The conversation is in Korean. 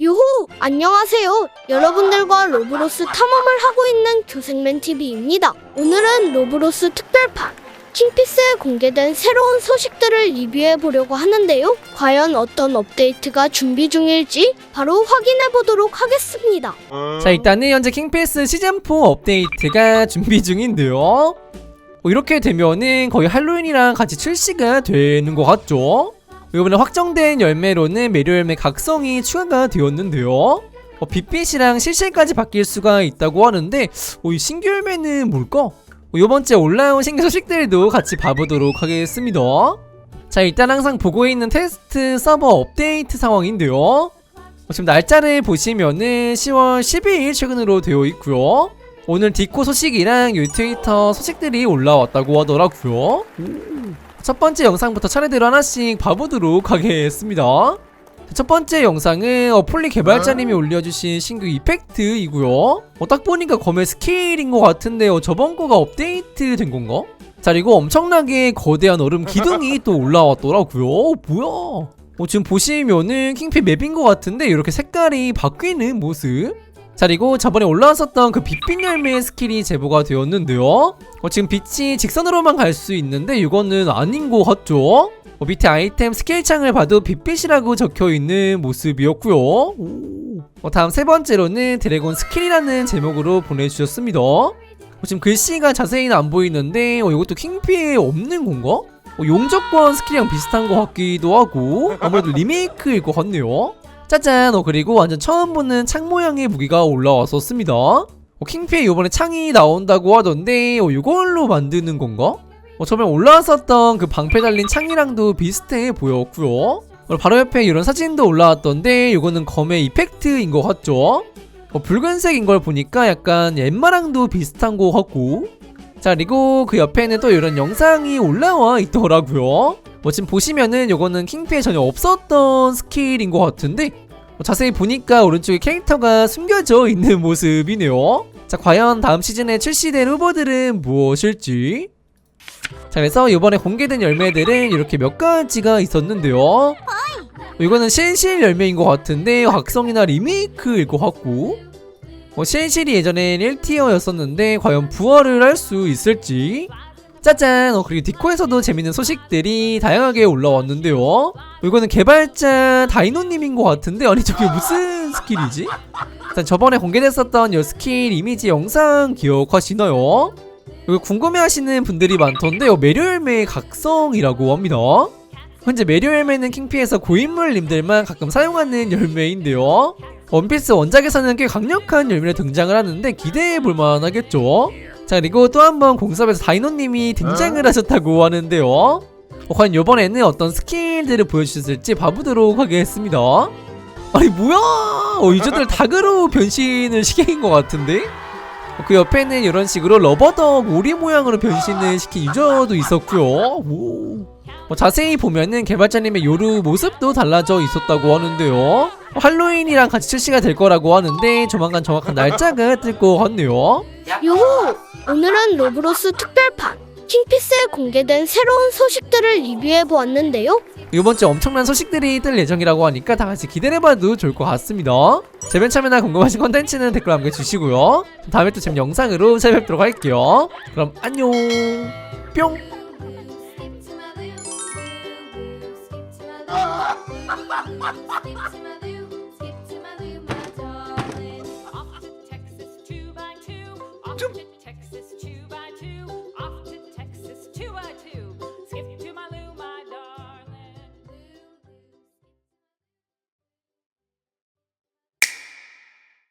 유호! 안녕하세요. 여러분들과 로브로스 탐험을 하고 있는 교생맨TV입니다. 오늘은 로브로스 특별판, 킹피스에 공개된 새로운 소식들을 리뷰해 보려고 하는데요. 과연 어떤 업데이트가 준비 중일지 바로 확인해 보도록 하겠습니다. 자 일단은 현재 킹패스 시즌4 업데이트가 준비 중인데요 뭐 이렇게 되면은 거의 할로윈이랑 같이 출시가 되는 것 같죠 이번에 확정된 열매로는 매료 열매 각성이 추가가 되었는데요 어, 빛빛이랑 실실까지 바뀔 수가 있다고 하는데 어, 이 신규 열매는 뭘까? 어, 이번째 올라온 신규 소식들도 같이 봐보도록 하겠습니다 자 일단 항상 보고 있는 테스트 서버 업데이트 상황인데요 어, 지금 날짜를 보시면은 10월 12일 최근으로 되어 있고요. 오늘 디코 소식이랑 유트위터 소식들이 올라왔다고 하더라고요. 첫 번째 영상부터 차례대로 하나씩 봐보도록 하겠습니다. 첫 번째 영상은 어플리 개발자님이 올려주신 신규 이펙트이고요. 어, 딱 보니까 검의 스킬인 것 같은데요. 저번 거가 업데이트 된 건가? 자 그리고 엄청나게 거대한 얼음 기둥이 또 올라왔더라고요. 어, 뭐야? 어, 지금 보시면은 킹피 맵인 것 같은데 이렇게 색깔이 바뀌는 모습 자 그리고 저번에 올라왔었던 그 빛빛 열매의 스킬이 제보가 되었는데요. 어, 지금 빛이 직선으로만 갈 수 있는데 이거는 아닌 것 같죠? 어, 밑에 아이템 스킬 창을 봐도 빛빛이라고 적혀있는 모습이었고요. 오. 어, 다음 세 번째로는 드래곤 스킬이라는 제목으로 보내주셨습니다. 어, 지금 글씨가 자세히는 안 보이는데 어, 이것도 킹피에 없는 건가? 어, 용접권 스킬이랑 비슷한 것 같기도 하고 아무래도 리메이크일 것 같네요 짜잔. 어 그리고 완전 처음 보는 창 모양의 무기가 올라왔었습니다. 어, 킹피에 이번에 창이 나온다고 하던데 어, 이걸로 만드는 건가? 어, 저번에 올라왔었던 그 방패 달린 창이랑도 비슷해 보였고요. 어, 바로 옆에 이런 사진도 올라왔던데 이거는 검의 이펙트인 것 같죠? 어, 붉은색인 걸 보니까 약간 엠마랑도 비슷한 것 같고. 자 그리고 그 옆에는 또 이런 영상이 올라와 있더라고요 뭐 지금 보시면은 요거는 킹피에 전혀 없었던 스킬인 것 같은데 뭐 자세히 보니까 오른쪽에 캐릭터가 숨겨져 있는 모습이네요. 자 과연 다음 시즌에 출시될 후보들은 무엇일지. 자 그래서 이번에 공개된 열매들은 이렇게 몇 가지가 있었는데요. 이거는 실실 열매인 것 같은데 각성이나 리메이크일 것 같고. 뭐 실실이 예전엔 1티어였었는데 과연 부활을 할 수 있을지 짜잔 어, 그리고 디코에서도 재밌는 소식들이 다양하게 올라왔는데요 이거는 개발자 다이노님인 것 같은데 아니 저게 무슨 스킬이지? 일단 저번에 공개됐었던 이 스킬 이미지 영상 기억하시나요? 이거 궁금해하시는 분들이 많던데 요 매료열매 각성이라고 합니다 현재 매료열매는 킹피에서 고인물님들만 가끔 사용하는 열매인데요 원피스 원작에서는 꽤 강력한 열매로 등장을 하는데 기대해 볼 만 하겠죠? 자 그리고 또 한 번 공섭에서 다이노님이 등장을 하셨다고 하는데요. 어, 과연 이번에는 어떤 스킬들을 보여주셨을지 봐보도록 하겠습니다. 아니 뭐야? 어, 유저들 닭으로 변신을 시킨 것 같은데? 어, 그 옆에는 이런 식으로 러버덕 오리 모양으로 변신을 시킨 유저도 있었고요. 오. 뭐 자세히 보면은 개발자님의 요루 모습도 달라져 있었다고 하는데요. 할로윈이랑 같이 출시가 될 거라고 하는데 조만간 정확한 날짜가 뜰 것 같네요 유호! 오늘은 로브로스 특별판, 킹피스에 공개된 새로운 소식들을 리뷰해 보았는데요. 이번 주 엄청난 소식들이 뜰 예정이라고 하니까 다 같이 기대해봐도 좋을 것 같습니다. 제변 참여나 궁금하신 컨텐츠는 댓글 남겨주시고요. 다음에 또 재밌는 영상으로 찾아뵙도록 할게요. 그럼 안녕. 뿅. Skip